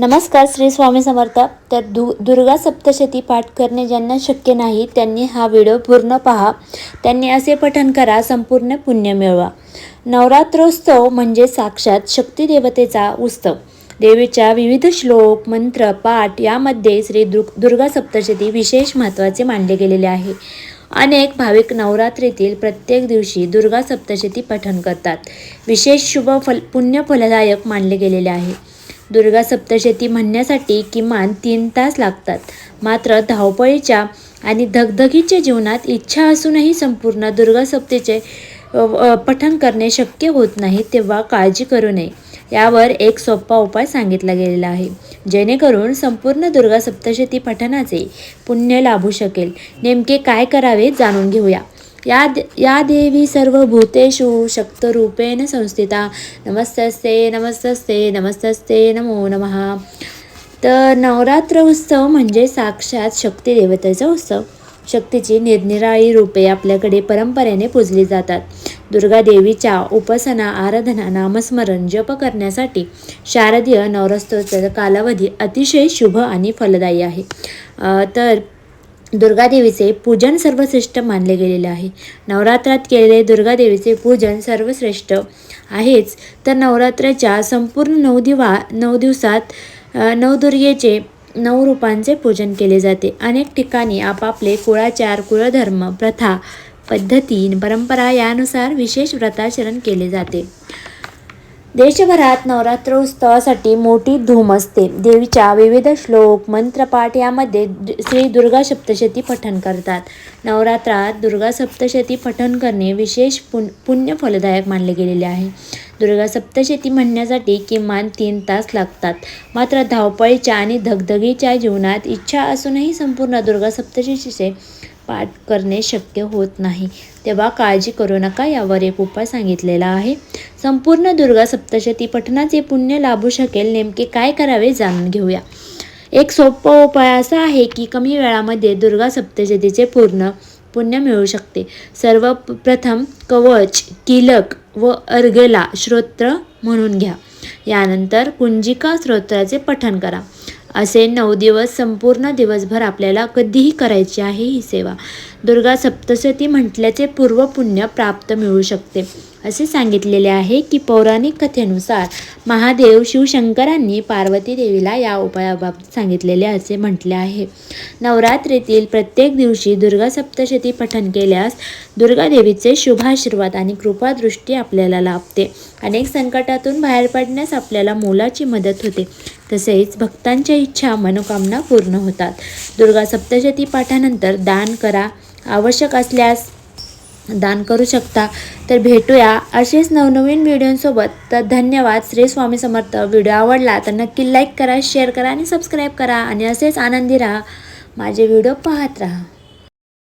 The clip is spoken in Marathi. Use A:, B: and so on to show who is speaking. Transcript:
A: नमस्कार श्री स्वामी समर्थ. तर दु दुर्गा सप्तशती पाठ करणे ज्यांना शक्य नाही त्यांनी हा व्हिडिओ पूर्ण पहा. त्यांनी असे पठण करा संपूर्ण पुण्य मिळवा. नवरात्रोत्सव म्हणजे साक्षात शक्ती देवतेचा उत्सव. देवीच्या विविध श्लोक मंत्र पाठ यामध्ये श्री दु दुर्गा सप्तशती विशेष महत्त्वाचे मानले गेलेले आहे. अनेक भाविक नवरात्रीतील प्रत्येक दिवशी दुर्गा सप्तशती पठण करतात. विशेष शुभ फल पुण्य फलदायक मानले गेलेले आहे. दुर्गा सप्तशती म्हणण्यासाठी किमान तीन तास लागतात. मात्र धावपळीच्या आणि धगधगीच्या जीवनात इच्छा असूनही संपूर्ण दुर्गा सप्तेचे पठण करणे शक्य होत नाही तेव्हा काळजी करू नये. यावर एक सोपा उपाय सांगितला गेलेला आहे. जेणेकरून संपूर्ण दुर्गा सप्तशती पठणाचे पुण्य लाभू शकेल. नेमके काय करावे जाणून घेऊया. या दे- या देवी सर्व भूतेषु शक्तरूपेण संस्थिता। नमस्तस्ते नमस्तस्ते नमस्तस्ते नमो नमः। तर नवरात्र उत्सव म्हणजे साक्षात शक्ती देवतेचा उत्सव. शक्तीची निरनिराळी रूपे आपल्याकडे परंपरेने पूजली जातात. दुर्गा देवीच्या उपासना आराधना नामस्मरण जप करण्यासाठी शारदीय नवरात्रोत्सव कालावधी अतिशय शुभ आणि फलदायी आहे. तर दुर्गादेवीचे पूजन सर्वश्रेष्ठ मानले गेलेले आहे. नवरात्रात केलेले दुर्गादेवीचे पूजन सर्वश्रेष्ठ आहेच. तर नवरात्राच्या संपूर्ण नऊ दिवा नऊ दिवसात नवदुर्गेचे नऊ रूपांचे पूजन केले जाते. अनेक ठिकाणी आपापले कुळाचार कुळधर्म प्रथा पद्धती परंपरा यानुसार विशेष व्रताचरण केले जाते. देशभरात नवरात्रोत्सवासाठी मोठी धूम असते. देवीच्या विविध श्लोक मंत्रपाठ यामध्ये श्री दुर्गा सप्तशती पठण करतात. नवरात्रात दुर्गा सप्तशती पठण करणे विशेष पुन पुण्य फलदायक मानले गेलेले आहे. दुर्गा सप्तशती म्हणण्यासाठी किमान तीन तास लागतात. मात्र धावपळीच्या आणि धगधगीच्या जीवनात इच्छा असूनही संपूर्ण दुर्गा सप्तशतीचे पाठ करणे शक्य होत नाही. तेव्हा काळजी करू नका यावर एक उपाय सांगितलेला आहे. संपूर्ण दुर्गा सप्तशती पठणाचे पुण्य लाभू शकेल नेमके काय करावे जाणून घेऊया. एक सोपा उपाय असा आहे की कमी वेळामध्ये दुर्गा सप्तशतीचे पूर्ण पुण्य मिळू शकते. सर्वप्रथम कवच किलक व अर्गला श्रोत्र म्हणून घ्या. यानंतर कुंजिका स्तोत्राचे पठण करा. असे नऊ दिवस संपूर्ण दिवसभर आपल्याला कधीही करायची आहे ही सेवा. दुर्गा सप्तशती म्हटल्याचे पूर्वपुण्य प्राप्त मिळू शकते. असे सांगितलेले आहे की पौराणिक कथेनुसार महादेव शिवशंकरांनी पार्वती देवीला या उपायाबाबत सांगितलेले असे म्हटले आहे. नवरात्रीतील प्रत्येक दिवशी दुर्गा सप्तशती पठण केल्यास दुर्गा देवीचे शुभाशीर्वाद आणि कृपादृष्टी आपल्याला लाभते. अनेक संकटातून बाहेर पडण्यास आपल्याला मोलाची मदत होते. तसेच भक्तांच्या इच्छा मनोकामना पूर्ण होतात. दुर्गा सप्तशती पाठानंतर दान करा आवश्यक असल्यास दान करू शकता. तर भेटूया असेच नवनवीन व्हिडिओंसोबत. तर धन्यवाद. श्री स्वामी समर्थ. व्हिडिओ आवडला तर नक्की लाईक करा शेअर करा आणि सबस्क्राईब करा. आणि असेच आनंदी राहा. माझे व्हिडिओ पाहत राहा.